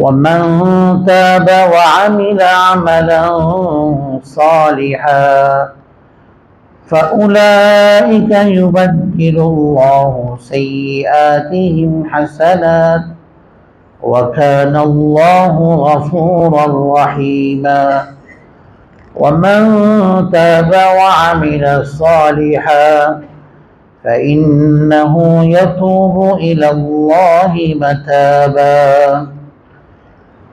ومن تاب وعمل عملا صالحا فأولئك يبدل الله سيئاتهم حسنات وكان الله غفورا رحيما ومن تاب وعمل صالحا فإنه يتوب إلى الله متابا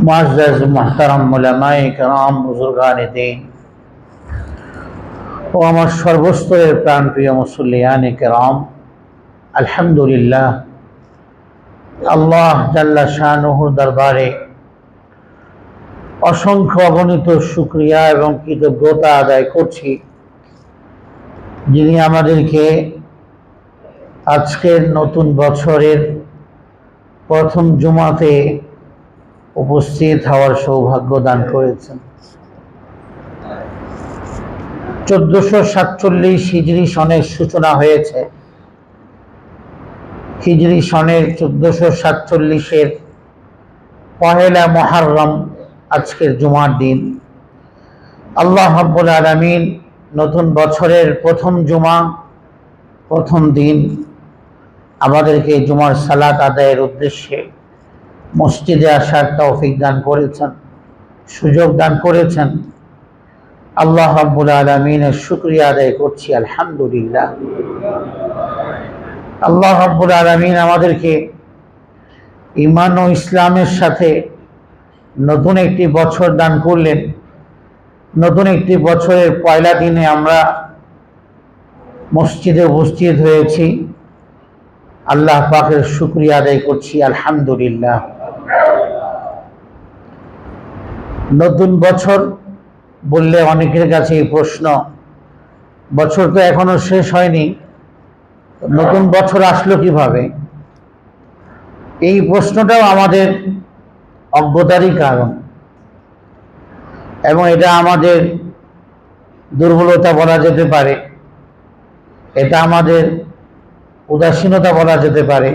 معزز محترم علماء کرام بزرگان دین ও আমার সর্বস্তরের প্রাণ প্রিয় মুসল্লিয়ান কেরাম আলহামদুলিল্লাহ আল্লাহ জাল্লা শাহনুহুর দরবারে অসংখ্য অগণিত সুক্রিয়া এবং কৃতজ্ঞতা আদায় করছি যিনি আমাদেরকে আজকের নতুন বছরের প্রথম জুমাতে উপস্থিত হওয়ার সৌভাগ্য দান করেছেন। চোদ্দশো সাতচল্লিশ হিজড়ি সনের সূচনা হয়েছে। হিজড়ি সনের চোদ্দশো সাতচল্লিশের পহেলা মহারম আজকের জুমার দিন। আল্লাহ হাব্বুল আলমিন নতুন বছরের প্রথম জুমা, প্রথম দিন আমাদেরকে জুমার সালাত আদায়ের উদ্দেশ্যে মসজিদে আসার তৌফিক দান করেছেন, সুযোগ দান করেছেন। আল্লাহ রাব্বুল আলমিনের শুক্রিয়া আদায় করছি, আলহামদুলিল্লাহ। আল্লাহ রাব্বুল আলমিন আমাদেরকে ইমান ও ইসলামের সাথে নতুন একটি বছর দান করলেন। নতুন একটি বছরের পয়লা দিনে আমরা মসজিদে উপস্থিত হয়েছি। আল্লাহ পাকের শুক্রিয়া আদায় করছি, আলহামদুলিল্লাহ। নতুন বছর বললে অনেকের কাছে এই প্রশ্ন, বছর তো এখনও শেষ হয়নি, নতুন বছর আসলো কীভাবে? এই প্রশ্নটাও আমাদের অজ্ঞতারই কারণ এবং এটা আমাদের দুর্বলতা বলা যেতে পারে, এটা আমাদের উদাসীনতা বলা যেতে পারে।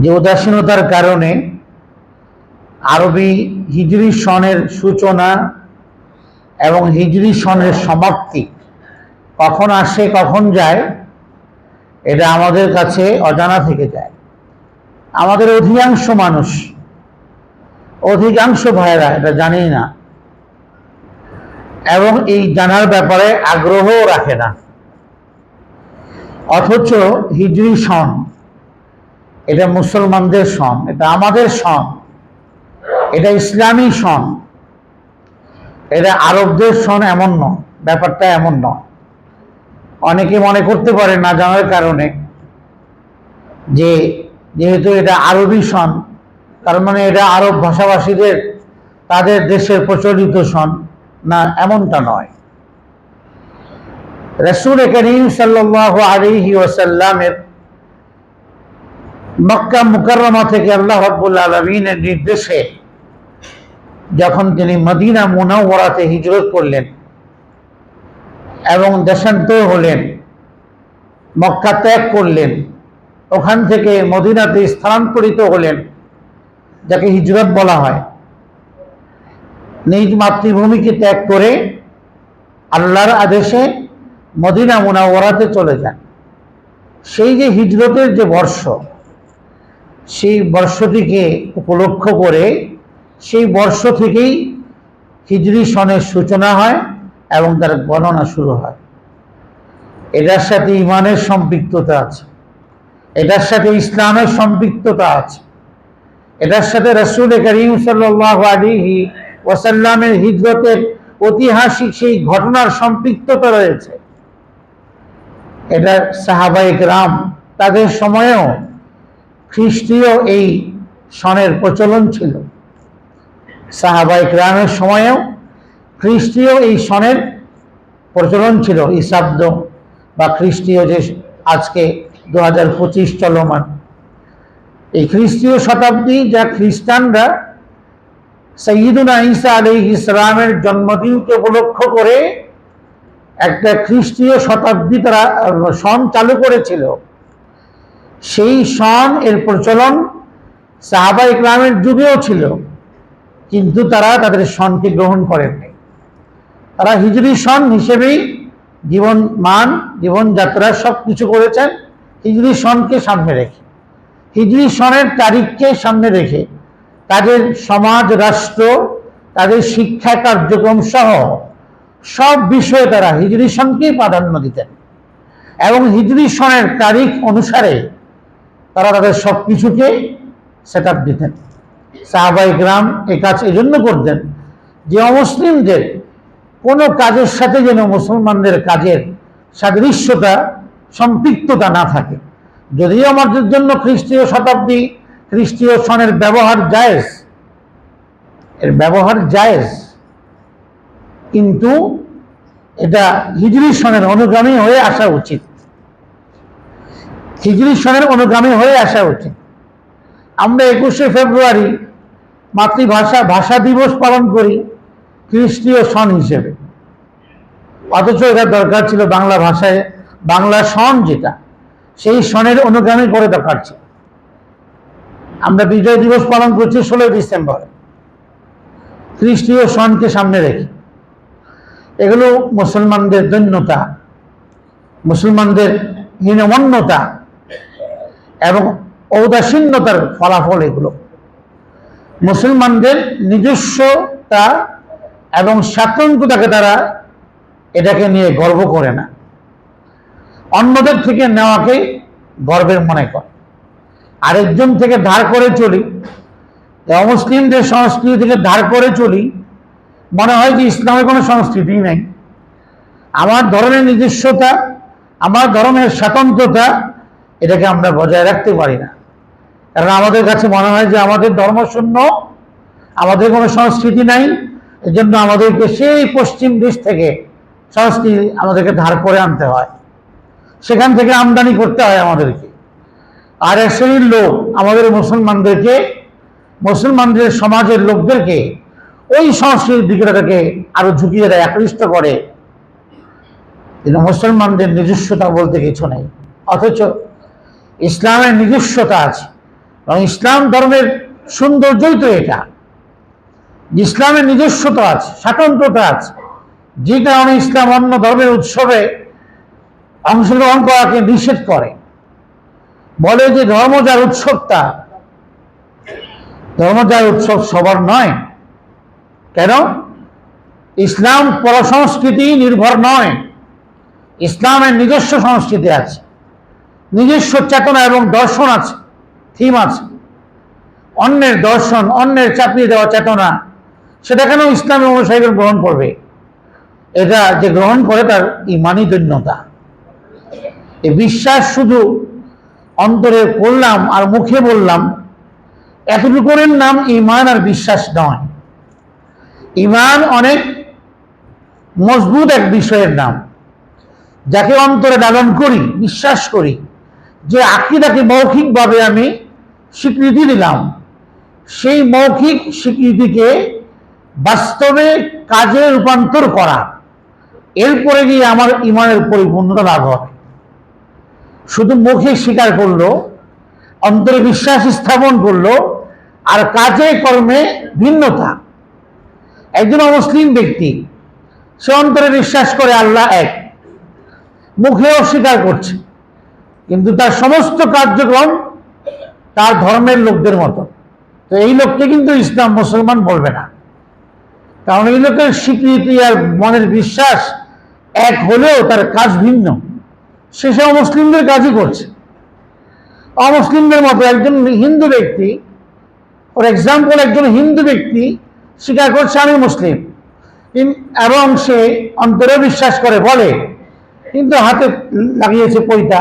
যে উদাসীনতার কারণে আরবি হিজরি সনের সূচনা এবং হিজরি সনের সমাপ্তি কখন আসে, কখন যায়, এটা আমাদের কাছে অজানা থেকে যায়। আমাদের অধিকাংশ মানুষ, অধিকাংশ ভাইরা এটা জানেই না এবং এই জানার ব্যাপারে আগ্রহও রাখে না। অথচ হিজরি সন, এটা মুসলমানদের সন, এটা আমাদের সন। এটা ইসলামী সন। এটা আরবদের সন এমন নয়, ব্যাপারটা এমন নয়। অনেকে মনে করতে পারে না জানার কারণে যে যেহেতু এটা আরবি সন, তার মানে এটা আরব ভাষাভাষীদের, তাদের দেশের প্রচলিত সন, না এমনটা নয়। রসুল করিম সাল্লাহ আলিহি ওসাল্লামের মক্কা মুকাররমা থেকে আল্লাহ রব্বুল আলমিনের নির্দেশে যখন তিনি মদিনা মুনাওয়ারাতে হিজরত করলেন এবং দেশান্তর হলেন, মক্কা ত্যাগ করলেন, ওখান থেকে মদিনাতে স্থানান্তরিত হলেন, যাকে হিজরত বলা হয়। নিজ মাতৃভূমিকে ত্যাগ করে আল্লাহর আদেশে মদিনা মুনাওয়ারাতে চলে যান। সেই যে হিজরতের যে বর্ষ, সেই বর্ষটিকে উপলক্ষ করে সেই বর্ষ থেকেই হিজরি সনের সূচনা হয় এবং তার গণনা শুরু হয়। এটার সাথে ইমানের সম্পৃক্ততা আছে। এটার সাথে ইসলামের সম্পৃক্ততা আছে। এটার সাথে রসুল করিম সাল্লাহ আলিহি ওয়াসাল্লামের হিজরতের ঐতিহাসিক সেই ঘটনার সম্পৃক্ততা রয়েছে। এটা সাহাবাইক রাম তাদের সময়েও খ্রিস্টীয় এই সনের প্রচলন ছিল। সাহাবাইক রামের সময়েও খ্রিস্টীয় এই সনের প্রচলন ছিল ইসাব্দ বা খ্রিস্টীয় যে আজকে দু হাজার পঁচিশ চলমান। এই খ্রিস্টীয় শতাব্দী যা খ্রিস্টানরা সঈদুল ঈসা আলী ইসলামের জন্মদিনকে উপলক্ষ করে একটা খ্রিস্টীয় শতাব্দী তারা সন চালু করেছিল। সেই সন এর প্রচলন সাহাবা ইকরামের যুগেও ছিল। কিন্তু তারা তাদের সনকে গ্রহণ করেননি তারা হিজরি সন হিসেবেই জীবন মান জীবনযাত্রা সব কিছু করেছেন, হিজরি সনকে সামনে রেখে। হিজরি সনের তারিখকে সামনে রেখে তাদের সমাজ, রাষ্ট্র, তাদের শিক্ষা কার্যক্রম সহ সব বিষয়ে তারা হিজরি সনকেই প্রাধান্য দিতেন। এবং হিজরি সনের তারিখ অনুসারে তারা তাদের সব কিছুকে সেট আপ দিতেন। সাহাবাই গ্রাম এই কাজ এই জন্য করতেন যে অমুসলিমদের কোনো কাজের সাথে যেন মুসলমানদের কাজের সাদৃশ্যতা, সম্পৃক্ততা না থাকে। যদিও আমাদের জন্য খ্রিস্টীয় শতাব্দী, খ্রিস্টীয় সনের ব্যবহার জায়েজ, এর ব্যবহার জায়েজ, কিন্তু এটা হিজরি সনের অনুগামী হয়ে আসা উচিত। হিজরি সনের অনুগামী হয়ে আসা উচিত। আমরা একুশে ফেব্রুয়ারি মাতৃভাষা, ভাষা দিবস পালন করি খ্রিস্টীয় সন হিসেবে। অথচ এটা দরকার ছিল বাংলা ভাষায়, বাংলা সন যেটা, সেই সনের অনুগামী করে দরকার ছিল। আমরা বিজয় দিবস পালন করছি ষোলোই ডিসেম্বর। খ্রিস্টীয় সনকে সামনে রেখে। এগুলো মুসলমানদের দৈন্যতা, মুসলমানদের হীনমন্যতা এবং ঔদাসীন্যতার ফলাফল এগুলো। মুসলমানদের নিজস্বতা এবং স্বাতন্ত্রতাকে তারা এটাকে নিয়ে গর্ব করে না। অন্যদের থেকে নেওয়াকে গর্বের মনে করে। আরেকজন থেকে ধার করে চলি অমুসলিমদের সংস্কৃতি থেকে ধার করে চলি, মনে হয় যে ইসলামের কোনো সংস্কৃতি নেই। আমার ধরনের নিজস্বতা, আমার ধরনের স্বাতন্ত্রতা, এটাকে আমরা বজায় রাখতে পারি না। কারণ আমাদের কাছে মনে হয় যে আমাদের ধর্মশূন্য আমাদের কোনো সংস্কৃতি নাই, এজন্য আমাদেরকে সেই পশ্চিম দেশ থেকে সংস্কৃতি আমাদেরকে ধার করে আনতে হয়। সেখান থেকে আমদানি করতে হয় আমাদেরকে। আর এক শ্রেণির লোক আমাদের মুসলমানদেরকে, মুসলমানদের সমাজের লোকদেরকে ওই সংস্কৃতির দিকে তাদেরকে আরও ঝুঁকিয়ে দেয় আকৃষ্ট করে। কিন্তু মুসলমানদের নিজস্বতা বলতে কিছু নেই। অথচ ইসলামের নিজস্বতা আছে। এবং ইসলাম ধর্মের সৌন্দর্যই তো এটা। ইসলামের নিজস্বতা আছে, স্বাতন্ত্রতা আছে। যে কারণে ইসলাম অন্য ধর্মের উৎসবে অংশগ্রহণ করাকে নিষেধ করে। বলে যে ধর্ম যার উৎসব তার ধর্ম যার উৎসব সবার নয়। কেন? ইসলাম পরসংস্কৃতি নির্ভর নয়। ইসলামের নিজস্ব সংস্কৃতি আছে, নিজস্ব চেতনা এবং দর্শন আছে। থিম আছে। অন্যের দর্শন, অন্যের চাপিয়ে দেওয়া চেতনা সেটা কেন ইসলামের অনুসারীরা গ্রহণ করবে। এটা যে গ্রহণ করে তার ইমানি দৈন্যতা এই বিশ্বাস শুধু অন্তরে করলাম আর মুখে বললাম, এতটুকুরের নাম ইমান আর বিশ্বাস নয়। ইমান অনেক মজবুত এক বিষয়ের নাম, যাকে অন্তরে লালন করি, বিশ্বাস করি, যে আকিদাকে মৌখিকভাবে আমি স্বীকৃতি দিলাম। সেই মৌখিক স্বীকৃতিকে বাস্তবে কাজে রূপান্তর করা। এরপরে গিয়ে আমার ইমানের পরিপূর্ণতা লাভ হবে। শুধু মুখে স্বীকার করল, অন্তরে বিশ্বাস স্থাপন করল, আর কাজে কর্মে ভিন্নতা। একজন অমুসলিম ব্যক্তি, সে অন্তরে বিশ্বাস করে আল্লাহ এক মুখে অস্বীকার করছে। কিন্তু তার সমস্ত কার্যক্রম তার ধর্মের লোকদের মতো। তো এই লোককে কিন্তু ইসলাম মুসলমান বলবে না। কারণ এই লোকের স্বীকৃতি আর মনের বিশ্বাস এক হলেও তার কাজ ভিন্ন। সে সে অমুসলিমদের কাজই করছে। অমুসলিমদের মতো একজন হিন্দু ব্যক্তি, ফর এক্সাম্পল একজন হিন্দু ব্যক্তি স্বীকার করছে, আমি মুসলিম। এবং সে অন্তরে বিশ্বাস করে, বলে, কিন্তু হাতে লাগিয়েছে পৈতা।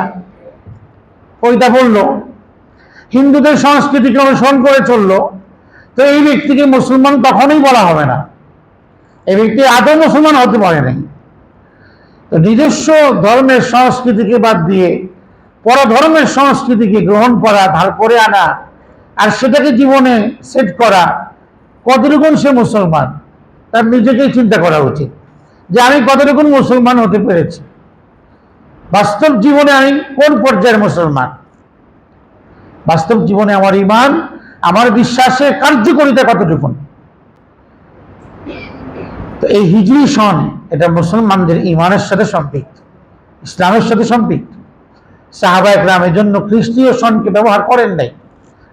পৈতা পড়ল হিন্দুদের সংস্কৃতিকে অনুসরণ করে চলল? তো এই ব্যক্তিকে মুসলমান কখনোই বলা হবে না। এই ব্যক্তি আদৌ মুসলমান হতে পারে নাই। তো নিজস্ব ধর্মের সংস্কৃতিকে বাদ দিয়ে পরধর্মের সংস্কৃতিকে গ্রহণ করা, ধার করে আনা, আর সেটাকে জীবনে সেট করা, কতটুকুন সে মুসলমান? তার নিজেকেই চিন্তা করা উচিত যে আমি কতটুকুন মুসলমান হতে পেরেছি। বাস্তব জীবনে আমি কোন পর্যায়ের মুসলমান? বাস্তব জীবনে আমার ইমান আমার বিশ্বাসের কার্যকরিতা কতটুকুন তো এই হিজরি সন এটা মুসলমানদের ইমানের সাথে সম্পৃক্ত, ইসলামের সাথে সম্পৃক্ত। সাহাবা একরামের জন্য খ্রিস্টীয় সনকে ব্যবহার করেন নাই।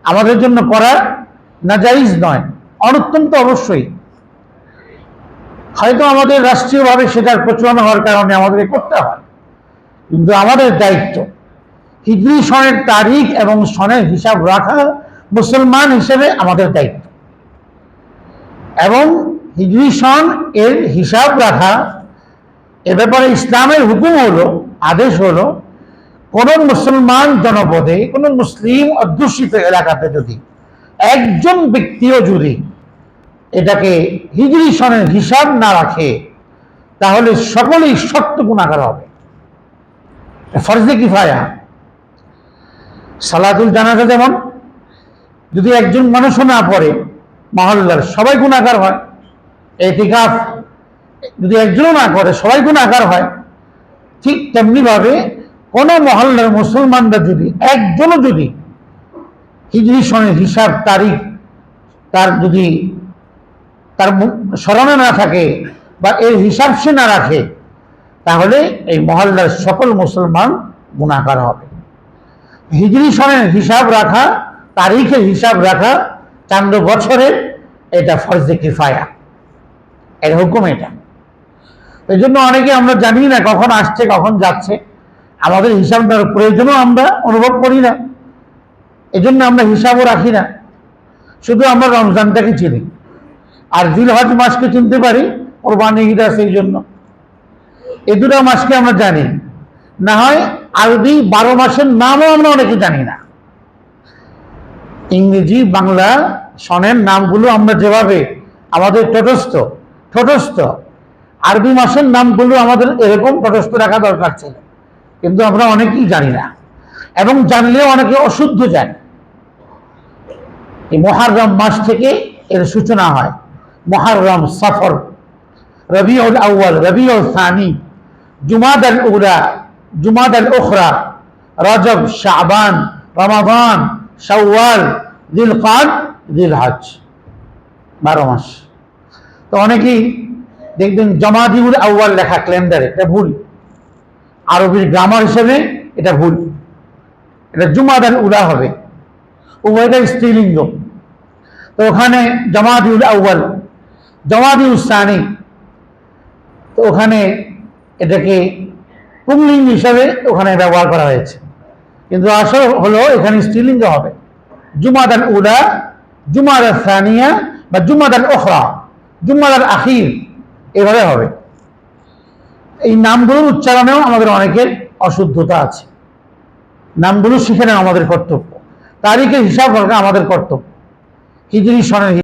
আমাদের জন্য করা নাজাইজ নয়, অনত্যন্ত অবশ্যই। হয়তো আমাদের রাষ্ট্রীয়ভাবে সেটার প্রচলন হওয়ার কারণে আমাদের করতে হয়। কিন্তু আমাদের দায়িত্ব হিজরি সনের তারিখ এবং সনের হিসাব রাখা মুসলমান হিসেবে আমাদের দায়িত্ব। এবং হিজরি সন এর হিসাব রাখা, এ ব্যাপারে ইসলামের হুকুম হলো, আদেশ হলো, কোন মুসলমান জনপদে, কোন মুসলিম অধ্যুষিত এলাকাতে যদি একজন ব্যক্তিও যদি এটাকে হিজরি সনের হিসাব না রাখে, তাহলে সকলেই সত্য গুণাগার হবে। ফরজে কিফায়া সালাতুল জানাজা যেমন, যদি একজন মানুষও না পড়ে, মহল্লার সবাই গুণাকার হয়। এতিকাফ, যদি একজনও না করে সবাই গুণাকার হয়। ঠিক তেমনিভাবে কোন মহল্লার মুসলমানরা যদি, একজনও যদি হিজরি সনের হিসাব, তারিখ তার যদি তার স্মরণে না থাকে বা এর হিসাব সে না রাখে, তাহলে এই মহল্লার সকল মুসলমান গুণাকার হবে। হিজরি সনের হিসাব রাখা, তারিখের হিসাব রাখা, চান্দ বছরের এটা ফরজে কিফায়া। এর হুকুম এটা। এই জন্য অনেকে আমরা জানি না কখন আসছে, কখন যাচ্ছে। আমাদের হিসাব দেওয়ার প্রয়োজনও আমরা অনুভব করি না। এজন্য আমরা হিসাবও রাখি না। শুধু আমরা রমজানটাকে চিনি। আর জিলহজ মাসকে চিনতে পারি ওর ঈদ আছে এই জন্য। এ দুটো মাসকে আমরা জানি। না হয় আরবি বারো মাসের নামও আমরা অনেকে জানি না। ইংরেজি, বাংলা, সনের নামগুলো আমরা যেভাবে আমাদের তটস্থ তটস্থ। আরবি মাসের নামগুলো আমাদের এরকম তটস্থ রাখা দরকার ছিল, কিন্তু আমরা অনেকেই জানি না। এবং জানলেও অনেকে অশুদ্ধ জানে। এই মহারম মাস থেকে এর সূচনা হয়। মহারম সফর, রবিউল আউ্য়াল, রবিউল সানি জুমাদ উলা জুমাদ আল উখরা, রজব, শাবান, রমাদান, শাওয়াল দিল কাদ দিল হাজ বারো মাস। তো অনেকেই দেখবেন জমাদিউল আউ্য়াল লেখা ক্যালেন্ডারে এটা ভুল। আরবির গ্রামার হিসেবে এটা ভুল। এটা জুমাদান উলা হবে। উভয়টা স্ত্রীলিঙ্গ। তো ওখানে জামাতিউল আউ্বাল জমাদিউল সানি, তো ওখানে এটাকে পুংলিঙ্গ হিসাবে ওখানে ব্যবহার করা হয়েছে। কিন্তু আসল হলো এখানে স্ত্রীলিঙ্গ হবে। জুমাদান উলা, জুমাদান সানিয়া বা জুমাদান ওখরা জুমাদান আখির, এভাবে হবে। এই নামগুলোর উচ্চারণেও আমাদের অনেকের অশুদ্ধতা আছে। নামগুলো শিখে নেওয়া আমাদের কর্তব্য। তারিখের হিসাব রাখা আমাদের কর্তব্য। হিজরি সনের